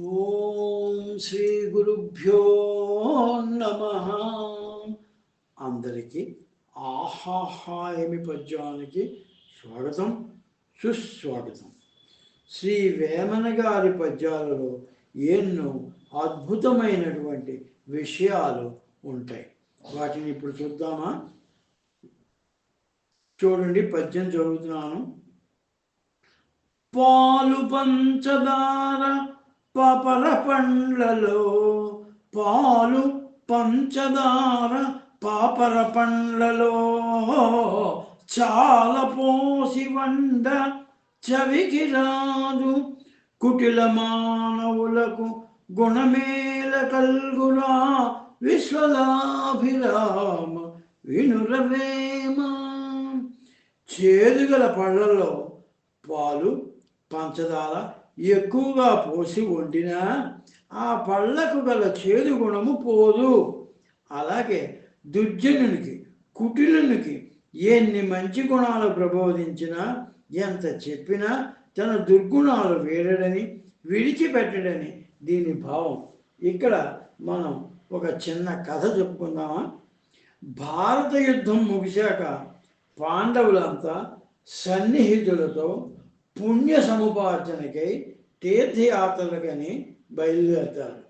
ఓం శ్రీ గురుభ్యో నమ. అందరికీ ఆహాహాయమి పద్యానికి స్వాగతం సుస్వాగతం. శ్రీ వేమన గారి పద్యాలలో ఎన్నో అద్భుతమైనటువంటి విషయాలు ఉంటాయి. వాటిని ఇప్పుడు చూద్దామా? చూడండి పద్యం చదువుతున్నాను. పాలు పంచదార పాపర పండ్లలో పాలు పంచదార పాపర పండ్లలో చాలా పోసి వండ చవికి రాదు. కుటిల మానవులకు గుణమేల కల్గురా విశ్వలాభిరామ వినురవేమ చేదుగల పళ్ళలో పాలు పంచదార ఎక్కువగా పోసి వండినా ఆ పళ్ళకు గల చేదు గుణము పోదు. అలాగే దుర్జనునికి కుటిలునికి ఎన్ని మంచి గుణాలు ప్రబోధించినా ఎంత చెప్పినా తన దుర్గుణాలు వేడడని విడిచిపెట్టడని దీని భావం. ఇక్కడ మనం ఒక చిన్న కథ చెప్పుకుందామా? భారత యుద్ధం ముగిశాక పాండవులంతా సన్నిహితులతో పుణ్య సముపార్జనకై తీర్థయాత్రలకని బయలుదేరతారు.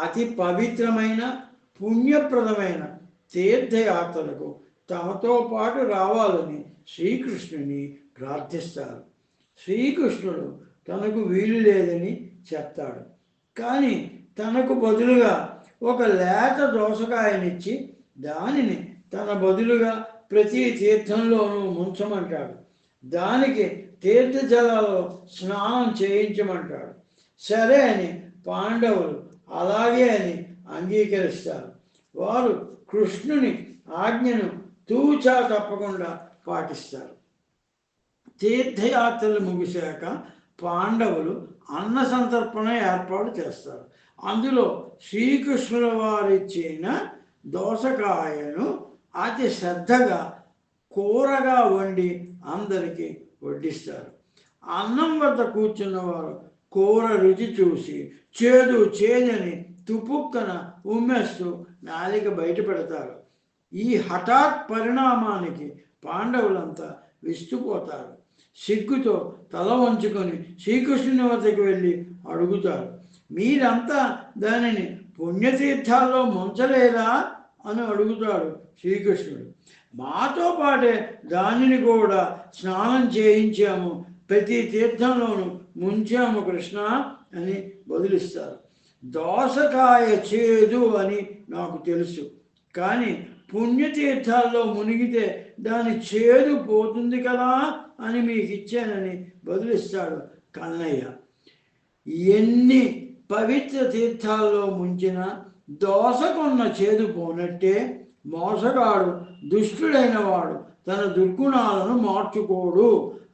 అతి పవిత్రమైన పుణ్యప్రదమైన తీర్థయాత్రలకు తమతో పాటు రావాలని శ్రీకృష్ణుని ప్రార్థిస్తారు. శ్రీకృష్ణుడు తనకు వీలు లేదని చెప్తాడు. కానీ తనకు బదులుగా ఒక లేత దోసకాయనిచ్చి దానిని తన బదులుగా ప్రతి తీర్థంలోనూ ముంచమంటాడు. దానికి తీర్థ జలాల్లో స్నానం చేయించమంటాడు. సరే అని పాండవులు అలాగే అని అంగీకరిస్తారు. వారు కృష్ణుని ఆజ్ఞను తూచా తప్పకుండా పాటిస్తారు. తీర్థయాత్రలు ముగిశాక పాండవులు అన్న సంతర్పణ ఏర్పాటు చేస్తారు. అందులో శ్రీకృష్ణుల వారిచ్చిన దోసకాయను అతి శ్రద్ధగా కూరగా వండి అందరికీ వడ్డిస్తారు. అన్నం వద్ద కూర్చున్నవారు కూర రుచి చూసి చేదు చేదని తుపుక్కన ఉమ్మేస్తూ నాలిక బయట పెడతారు. ఈ హఠాత్ పరిణామానికి పాండవులంతా విస్తుపోతారు. సిగ్గుతో తల వంచుకొని శ్రీకృష్ణుని వద్దకు వెళ్ళి అడుగుతారు మీరంతా దానిని పుణ్యతీర్థాల్లో ముంచలేదా? అని అడుగుతాడు శ్రీకృష్ణుడు. మాతో పాటే దానిని కూడా స్నానం చేయించాము. ప్రతి తీర్థంలోనూ ముంచాము కృష్ణ అని బదులిస్తారు. దోసకాయ చేదు అని నాకు తెలుసు. కానీ పుణ్యతీర్థాల్లో మునిగితే దాని చేదు పోతుంది కదా అని మీకు ఇచ్చానని బదులిస్తాడు కన్నయ్య. ఎన్ని పవిత్ర తీర్థాల్లో ముంచిన దోసకున్న చేదు పోనట్టే మోసగాడు దుష్టుడైన వాడు తన దుర్గుణాలను మార్చుకోడు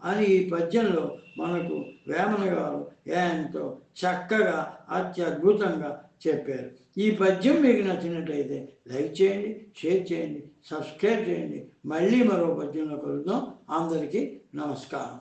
అని ఈ పద్యంలో మనకు వేమన గారు ఎంతో చక్కగా అత్యద్భుతంగా చెప్పారు. ఈ పద్యం మీకు నచ్చినట్లయితే లైక్ చేయండి షేర్ చేయండి సబ్స్క్రైబ్ చేయండి. మళ్ళీ మరో పద్యంలో కలుద్దాం. అందరికీ నమస్కారం.